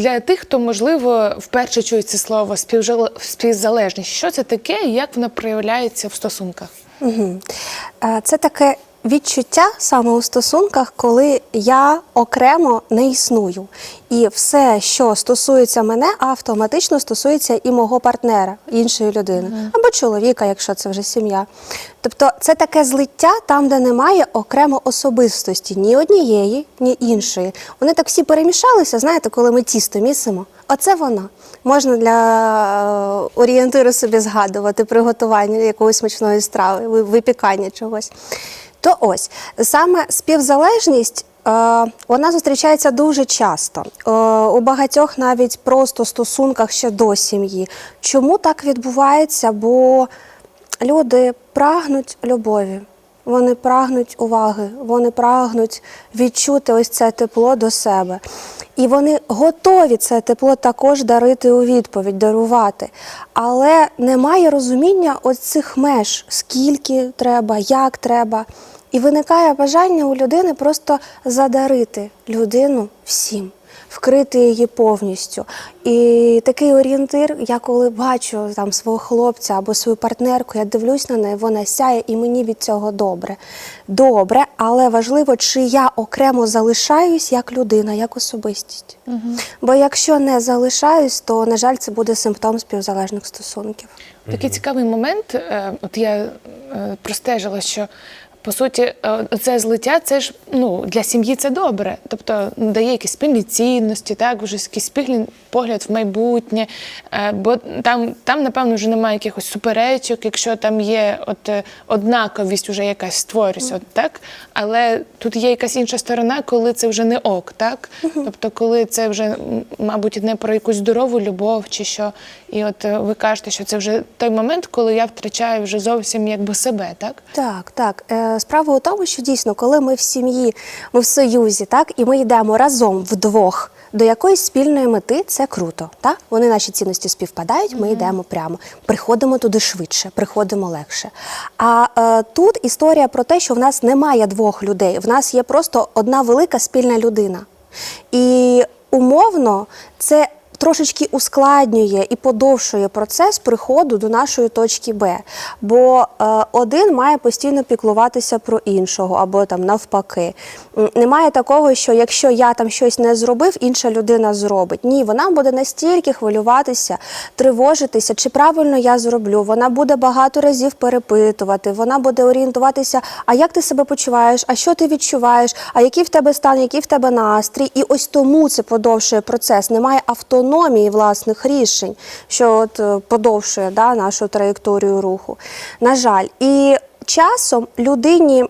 Для тих, хто можливо вперше чує це слово співзалежність, що це таке і як воно проявляється в стосунках? Угу. Це таке відчуття саме у стосунках, коли я окремо не існую. І все, що стосується мене, автоматично стосується і мого партнера, іншої людини, або чоловіка, якщо це вже сім'я. Тобто це таке злиття там, де немає окремо особистості ні однієї, ні іншої. Вони так всі перемішалися, знаєте, коли ми тісто місимо. Оце вона. Можна для е, орієнтиру собі згадувати приготування якоїсь смачної страви, випікання чогось. То ось саме співзалежність. е, Вона зустрічається дуже часто Е, у багатьох навіть просто стосунках ще до сім'ї. Чому так відбувається? Бо люди прагнуть любові, вони прагнуть уваги, вони прагнуть відчути ось це тепло до себе. І вони готові це тепло також дарити у відповідь, дарувати. Але немає розуміння ось меж, скільки треба, як треба. І виникає бажання у людини просто задарити людину всім вкрити її повністю. І такий орієнтир, я коли бачу там свого хлопця або свою партнерку, я дивлюсь на неї, вона сяє, і мені від цього добре. Добре, але важливо, чи я окремо залишаюсь як людина, як особистість. Бо якщо не залишаюсь, то на жаль, це буде симптом співзалежних стосунків. Такий цікавий момент. е, От я е, простежила, що по суті е, це злиття, це ж ну для сім'ї це добре. Тобто дає якісь спільні цінності, так вже якийсь спільний погляд в майбутнє. Е, Бо там, там, напевно, вже немає якихось суперечок, якщо там є от е, однаковість, вже якась створюється, от, так. Але тут є якась інша сторона, коли це вже не ок, так? Тобто, коли це вже, мабуть, не про якусь здорову любов чи що. І от ви кажете, що це вже той момент, коли я втрачаю вже зовсім якби себе, так? Так, так. Справа у тому, що дійсно, коли ми в сім'ї, ми в союзі, так, і ми йдемо разом вдвох до якоїсь спільної мети, це круто. Так? Вони наші цінності співпадають, ми йдемо прямо. Приходимо туди швидше, приходимо легше. А е, тут історія про те, що в нас немає двох людей, в нас є просто одна велика спільна людина. І умовно це трошечки ускладнює і подовшує процес приходу до нашої точки Б. Бо е, один має постійно піклуватися про іншого, або там навпаки. Немає такого, що якщо я там щось не зробив, інша людина зробить. Ні, вона буде настільки хвилюватися, тривожитися, чи правильно я зроблю. Вона буде багато разів перепитувати, вона буде орієнтуватися, а як ти себе почуваєш, а що ти відчуваєш, а який в тебе стан, який в тебе настрій. І ось тому це подовшує процес. Немає автономії власних рішень, що от е, подовшує да, нашу траєкторію руху. На жаль, і часом людині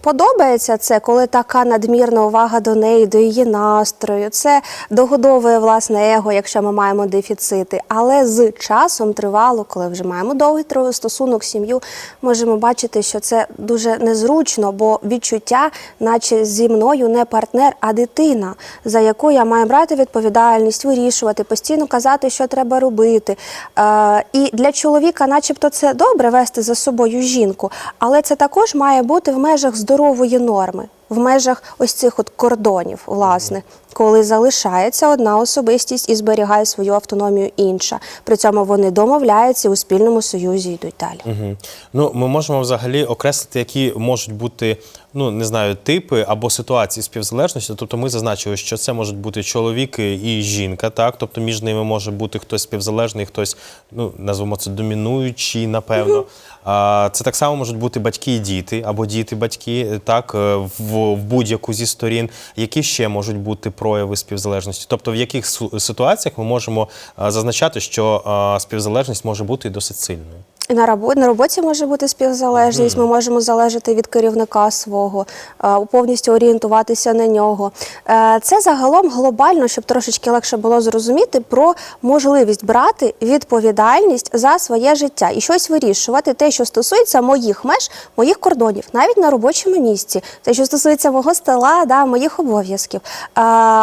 подобається це, коли така надмірна увага до неї, до її настрою. Це догодовує власне его, якщо ми маємо дефіцити. Але з часом тривало, коли вже маємо довгий стосунок, сім'ю, можемо бачити, що це дуже незручно, бо відчуття, наче зі мною не партнер, а дитина, за яку я маю брати відповідальність, вирішувати, постійно казати, що треба робити. Е, і для чоловіка, начебто, це добре вести за собою жінку, але це також має бути в межах здорової норми, в межах ось цих от кордонів, власне, коли залишається одна особистість і зберігає свою автономію інша. При цьому вони домовляються у спільному союзі йдуть далі. Мгм. Ну, ми можемо взагалі окреслити, які можуть бути, ну не знаю, типи або ситуації співзалежності. Тобто ми зазначили, що це можуть бути чоловік і жінка, так тобто між ними може бути хтось співзалежний, хтось, ну назвемо це домінуючий, напевно. А це так само можуть бути батьки і діти, або діти, батьки, так е, в, в будь-яку зі сторін. Які ще можуть бути прояви співзалежності? Тобто, в яких ситуаціях ми можемо е, зазначати, що е, співзалежність може бути і досить сильною? І на роботі, на роботі може бути співзалежність. Ми можемо залежати від керівника свого, е, повністю орієнтуватися на нього. Е, Це загалом глобально, щоб трошечки легше було зрозуміти про можливість брати відповідальність за своє життя і щось вирішувати, те, що стосується моїх меж, моїх кордонів, навіть на робочому місці, те, що стосується мого стола, да, моїх обов'язків. Е,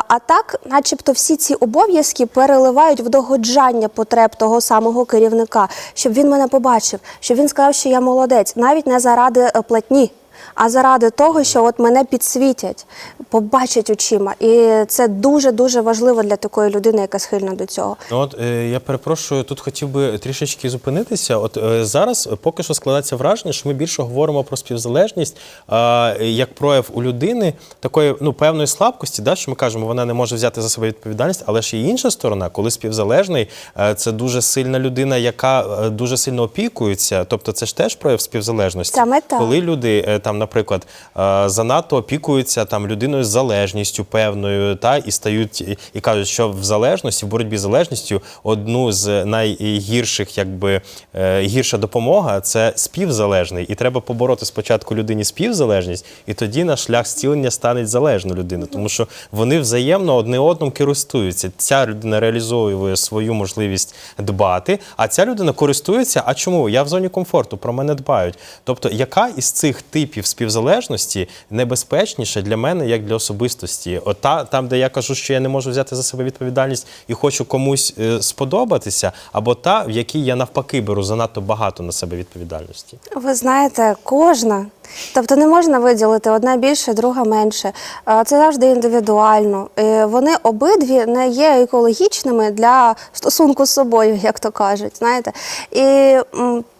А так, начебто, всі ці обов'язки переливають в догоджання потреб того самого керівника, щоб він мене побачив, щоб він сказав, що я молодець, навіть не заради е, платні. А заради того, що от мене підсвітять, побачать очима. І це дуже дуже важливо для такої людини, яка схильна до цього. Ну, от е, я перепрошую, тут хотів би трішечки зупинитися. От е, зараз поки що складається враження, що ми більше говоримо про співзалежність е, як прояв у людини такої ну певної слабкості, да, що ми кажемо, вона не може взяти за себе відповідальність, але ж є інша сторона, коли співзалежний е, це дуже сильна людина, яка е, дуже сильно опікується. Тобто, це ж теж прояв співзалежності. Саме так. Коли люди е, там, наприклад, е, занадто опікуються там людиною з залежністю певною, та і стають і- кажуть, що в залежності, в боротьбі з залежністю, одну з найгірших, якби е, гірша допомога це співзалежний. І треба побороти спочатку людині співзалежність, і тоді на шлях зцілення стане залежна людина, тому що вони взаємно одне одним користуються. Ця людина реалізовує свою можливість дбати, а ця людина користується. А чому? Я в зоні комфорту, про мене дбають. Тобто, яка із цих типів співзалежності небезпечніше для мене як для особистості? От та, там, де я кажу, що я не можу взяти за себе відповідальність і хочу комусь е, сподобатися, або та, в якій я навпаки беру занадто багато на себе відповідальності. Ви знаєте, кожна. Тобто не можна виділити одна більше, друга менше. Це завжди індивідуально. Вони обидві не є екологічними для стосунку з собою, як то кажуть. Знаєте, і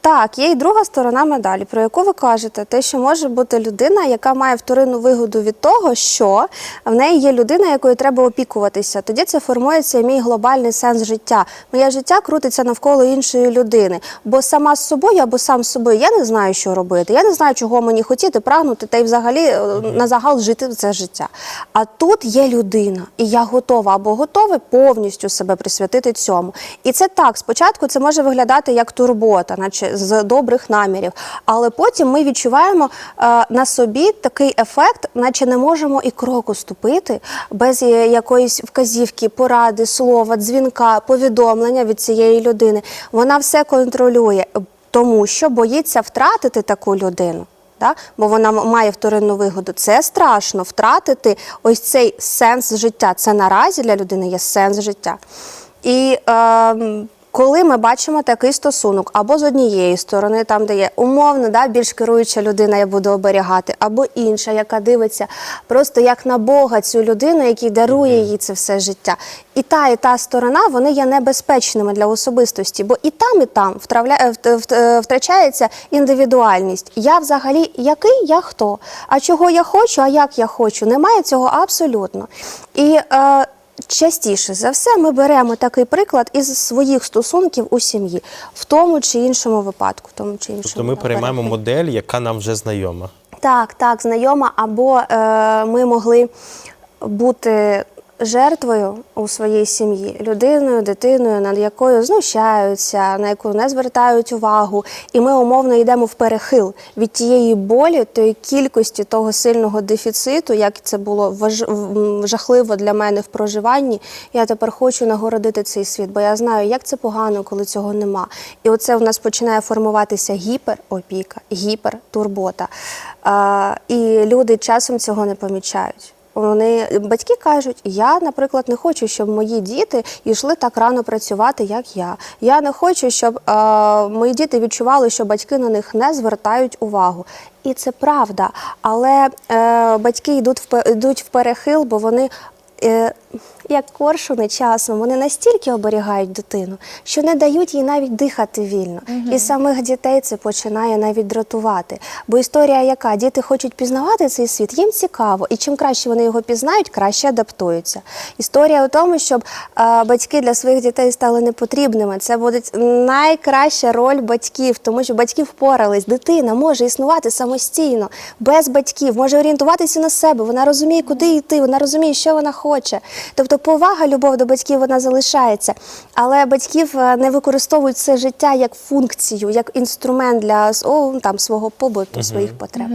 так, є і друга сторона медалі, про яку ви кажете, те, що може бути людина, яка має вторинну вигоду від того, що в неї є людина, якою треба опікуватися. Тоді це формується мій глобальний сенс життя. Моє життя крутиться навколо іншої людини. Бо сама з собою або сам з собою я не знаю, що робити. Я не знаю, чого мені хотіти, прагнути та й взагалі е, на загал жити це життя. А тут є людина, і я готова або готова повністю себе присвятити цьому. І це так, спочатку це може виглядати як турбота, наче з добрих намірів. Але потім ми відчуваємо е, на собі такий ефект, наче не можемо і кроку ступити без е, якоїсь вказівки, поради, слова, дзвінка, повідомлення від цієї людини. Вона все контролює, тому що боїться втратити таку людину. Да? Бо вона має вторинну вигоду. Це страшно втратити ось цей сенс життя. Це наразі для людини є сенс життя. І е, коли ми бачимо такий стосунок, або з однієї сторони, там, де є умовно, да, більш керуюча людина, я буду оберігати, або інша, яка дивиться просто як на Бога цю людину, який дарує їй це все життя. І та, і та сторона вони є небезпечними для особистості, бо і там, і там втравля... е, е, втрачається індивідуальність. Я взагалі який, я хто? А чого я хочу, а як я хочу? Немає цього абсолютно. І е, частіше за все ми беремо такий приклад із своїх стосунків у сім'ї, в тому чи іншому випадку. В тому чи іншому Тобто ми переймаємо модель, яка нам вже знайома. Так, так, знайома, або е, ми могли бути жертвою у своїй сім'ї, людиною, дитиною, над якою знущаються, на яку не звертають увагу, і ми умовно йдемо в перехил від тієї болі, тої кількості того сильного дефіциту, як це було жахливо для мене в проживанні. Я тепер хочу нагородити цей світ, бо я знаю, як це погано, коли цього нема. І оце в нас починає формуватися гіперопіка, гіпертурбота. І люди часом цього не помічають. Вони батьки кажуть, я, наприклад, не хочу, щоб мої діти йшли так рано працювати, як я. Я не хочу, щоб е, мої діти відчували, що батьки на них не звертають увагу. І це правда. Але е, батьки йдуть в йдуть в перехил, бо вони. Е, як коршуни часом, вони настільки оберігають дитину, що не дають їй навіть дихати вільно. І самих дітей це починає навіть дратувати. Бо історія яка? Діти хочуть пізнавати цей світ, їм цікаво, і чим краще вони його пізнають, краще адаптуються. Історія у тому, щоб е, батьки для своїх дітей стали непотрібними. Це буде найкраща роль батьків, тому що батьки впорались. Дитина може існувати самостійно, без батьків, може орієнтуватися на себе. Вона розуміє, куди йти, вона розуміє, що вона хоче. Тобто повага, любов до батьків вона залишається. Але батьків е, не використовують це життя як функцію, як інструмент для о, там, свого побуту, своїх потреб.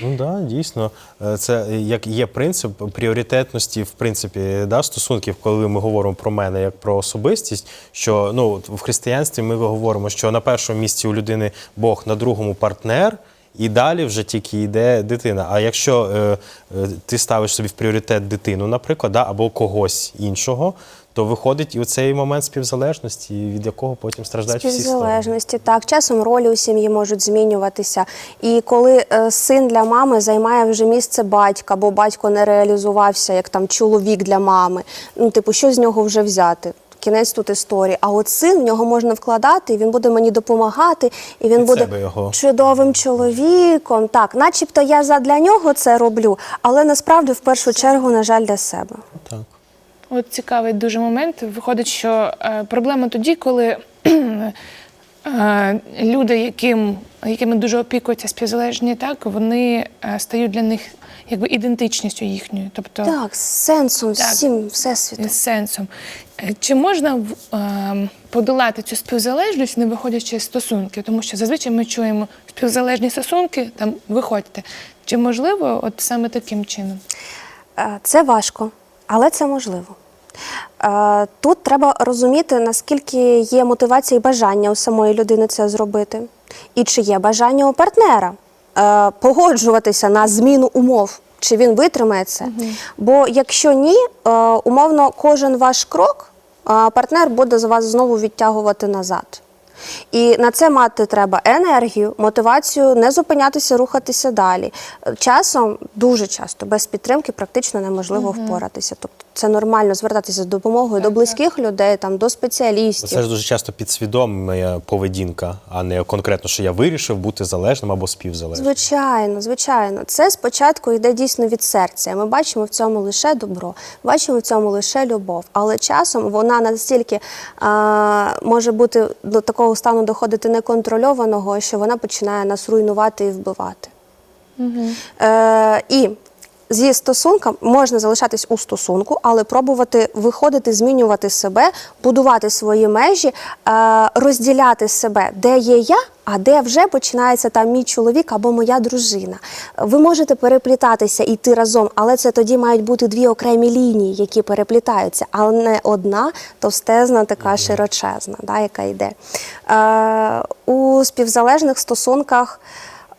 Ну да, дійсно, Е, це як є принцип пріоритетності, в принципі, да, стосунків, коли ми говоримо про мене як про особистість. Що ну в християнстві ми говоримо, що на першому місці у людини Бог, на другому партнер. І далі вже тільки йде дитина. А якщо е, е, ти ставиш собі в пріоритет дитину, наприклад, да, або когось іншого, то виходить і оцей момент співзалежності, від якого потім страждають всі сторони. Співзалежності, так. Часом ролі у сім'ї можуть змінюватися. І коли е, син для мами займає вже місце батька, бо батько не реалізувався як там чоловік для мами, ну, типу, що з нього вже взяти? Кінець тут історії. А от син в нього можна вкладати, і він буде мені допомагати, і він Під буде його. чудовим чоловіком. Так, начебто я задля нього це роблю, але насправді в першу чергу, на жаль, для себе. Так. От цікавий дуже момент. Виходить, що е, проблема тоді, коли люди, яким, якими дуже опікуються співзалежні, так вони е, стають для них якби ідентичністю їхньою, тобто Так, сенсом Так. всім всесвіту. з сенсом. Е, Чи можна е, подолати цю співзалежність, не виходячи з стосунків? Тому що зазвичай ми чуємо співзалежні стосунки, там виходьте. Чи можливо, от саме таким чином? Е, Це важко, але це можливо. Е, Тут треба розуміти, наскільки є мотивація і бажання у самої людини це зробити, і чи є бажання у партнера е, погоджуватися на зміну умов, чи він витримає це. Бо якщо ні, е, умовно, кожен ваш крок партнер буде з вас знову відтягувати назад. І на це мати треба енергію, мотивацію не зупинятися, рухатися далі. Е, Часом, дуже часто, без підтримки практично неможливо впоратися. Тобто це нормально звертатися з допомогою до близьких людей, там, до спеціалістів. Це ж дуже часто підсвідома поведінка, а не конкретно, що я вирішив бути залежним або співзалежним. Звичайно, звичайно. Це спочатку йде дійсно від серця. Ми бачимо в цьому лише добро, бачимо в цьому лише любов. Але часом вона настільки а, може бути до такого стану доходити неконтрольованого, що вона починає нас руйнувати і вбивати. Е, і зі стосунком можна залишатись у стосунку, але пробувати виходити, змінювати себе, будувати свої межі, е, розділяти себе, де є я, а де вже починається там мій чоловік або моя дружина. Ви можете переплітатися і йти разом, але це тоді мають бути дві окремі лінії, які переплітаються, а не одна товстезна, така широчезна, да, яка йде. Е, у співзалежних стосунках.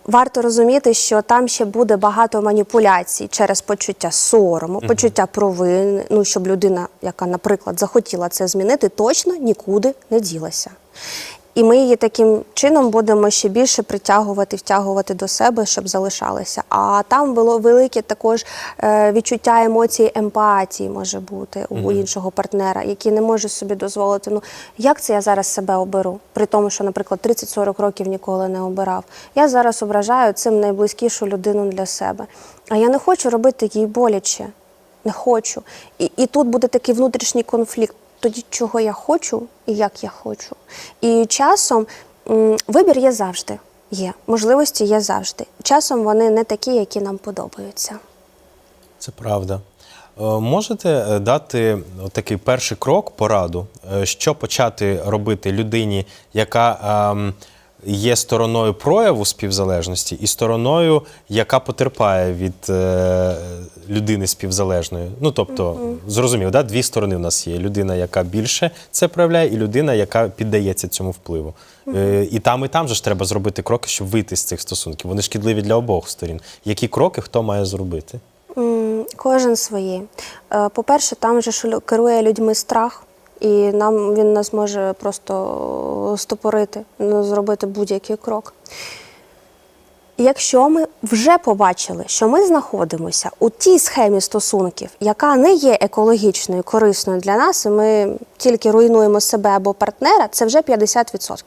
Варто розуміти, що там ще буде багато маніпуляцій через почуття сорому, почуття провини. Ну щоб людина, яка, наприклад, захотіла це змінити, точно нікуди не ділася. І ми її таким чином будемо ще більше притягувати, втягувати до себе, щоб залишалася. А там було велике також е, відчуття емоції емпатії може бути у іншого партнера, який не може собі дозволити. Ну як це я зараз себе оберу? При тому, що, наприклад, 30-40 років ніколи не обирав. Я зараз ображаю цим найблизькішу людину для себе. А я не хочу робити їй боляче. Не хочу. І, і тут буде такий внутрішній конфлікт. Тоді чого я хочу і як я хочу. І часом вибір є завжди. Є. Можливості є завжди. Часом вони не такі, які нам подобаються. Це правда. Е, Можете е, дати такий перший крок, пораду, е, що почати робити людині, яка ем, є стороною прояву співзалежності, і стороною, яка потерпає від е, людини співзалежної. Ну тобто, зрозумів, да? дві сторони в нас є: людина, яка більше це проявляє, і людина, яка піддається цьому впливу. Е, І там, і там же ж треба зробити кроки, щоб вийти з цих стосунків. Вони шкідливі для обох сторін. Які кроки хто має зробити? Кожен свої. Е, По-перше, там же керує людьми страх, і нам він нас може просто стопорити, ну, зробити будь-який крок. Якщо ми вже побачили, що ми знаходимося у тій схемі стосунків, яка не є екологічною, корисною для нас, і ми тільки руйнуємо себе або партнера, це вже 50%.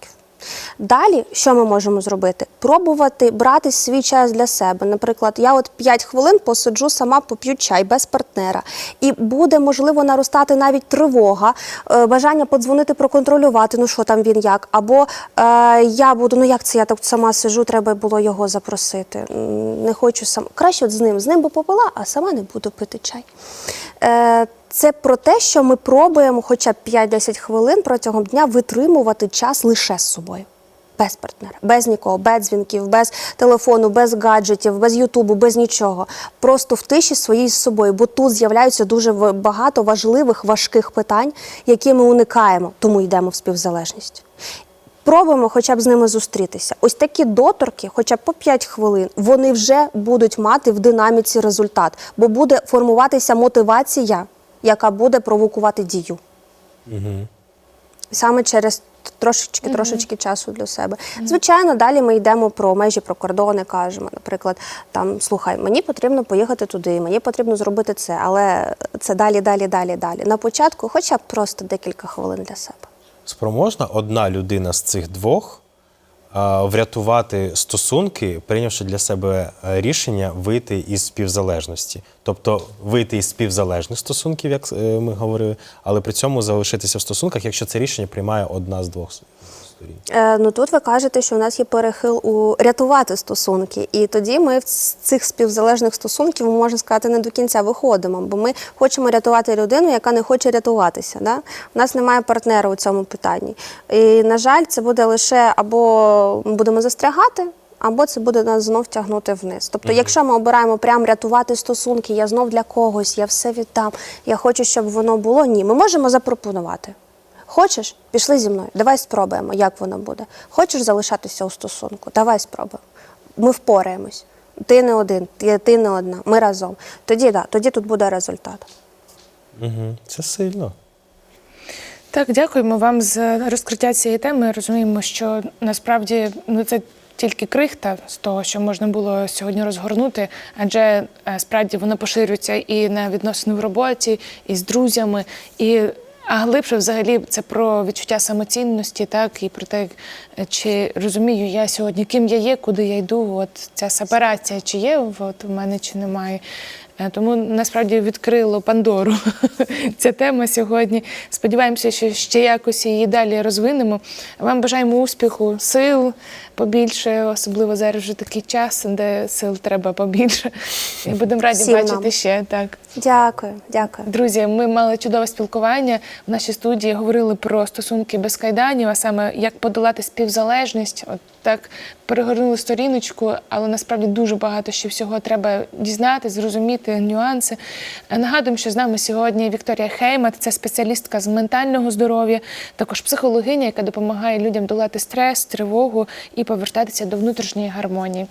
Далі, що ми можемо зробити? Пробувати брати свій час для себе. Наприклад, я от 5 хвилин посиджу сама, поп'ю чай без партнера. І буде, можливо, наростати навіть тривога, е, бажання подзвонити, проконтролювати, ну що там він як. Або е, я буду, ну як це я так сама сижу, треба було його запросити. Не хочу сам. Краще от з ним. З ним би попила, а сама не буду пити чай. Е, це про те, що ми пробуємо хоча б 5-10 хвилин протягом дня витримувати час лише з собою. Без партнера, без нікого, без дзвінків, без телефону, без гаджетів, без Ютубу, без нічого. Просто в тиші своїй з собою, бо тут з'являються дуже багато важливих, важких питань, які ми уникаємо, тому йдемо в співзалежність. Пробуємо хоча б з ними зустрітися. Ось такі доторки, хоча б по 5 хвилин, вони вже будуть мати в динаміці результат, бо буде формуватися мотивація, яка буде провокувати дію. Саме через трошечки, трошечки часу для себе. Звичайно, далі ми йдемо про межі, про кордони, кажемо. Наприклад, там слухай, мені потрібно поїхати туди, мені потрібно зробити це, але це далі, далі, далі, далі. На початку, хоча б просто декілька хвилин для себе. Спроможна одна людина з цих двох врятувати стосунки, прийнявши для себе е, рішення вийти із співзалежності. Тобто вийти із співзалежних стосунків, як е, ми говорили, але при цьому залишитися в стосунках, якщо це рішення приймає одна з двох сторін. Е, ну тут ви кажете, що у нас є перехил у рятувати стосунки, і тоді ми з цих співзалежних стосунків можна сказати не до кінця виходимо, бо ми хочемо рятувати людину, яка не хоче рятуватися. Да? У нас немає партнера у цьому питанні. І на жаль, це буде лише або ми будемо застрягати. Або це буде нас знов тягнути вниз. Тобто, якщо ми обираємо прям рятувати стосунки, я знов для когось, я все віддам, я хочу, щоб воно було. Ні, ми можемо запропонувати. Хочеш, пішли зі мною, давай спробуємо, як воно буде. Хочеш залишатися у стосунку, давай спробуємо. Ми впораємось. Ти не один, ти, ти не одна, ми разом. Тоді да, тоді тут буде результат. Угу. Це сильно. Так, дякуємо вам за розкриття цієї теми. Розуміємо, що насправді ну це тільки крихта з того, що можна було сьогодні розгорнути, адже е, справді воно поширюється і на відносини в роботі, і з друзями, і а глибше взагалі це про відчуття самоцінності, так і про те, чи розумію я сьогодні, ким я є, куди я йду. От ця сепарація, чи є от у мене, чи немає. Е, Тому насправді відкрило Пандору ця тема сьогодні. Сподіваємося, що ще якось її далі розвинемо. Вам бажаємо успіху, сил побільше, особливо зараз вже такий час, де сил треба побільше. І будемо раді Всім бачити нам. ще так. Дякую, дякую. Друзі, ми мали чудове спілкування. В нашій студії говорили про стосунки без кайданів, а саме як подолати співзалежність. От так перегорнули сторіночку, але насправді дуже багато ще всього треба дізнати, зрозуміти нюанси. Нагадуємо, що з нами сьогодні Вікторія Хеймат, це спеціалістка з ментального здоров'я, також психологиня, яка допомагає людям долати стрес, тривогу повертатися до внутрішньої гармонії.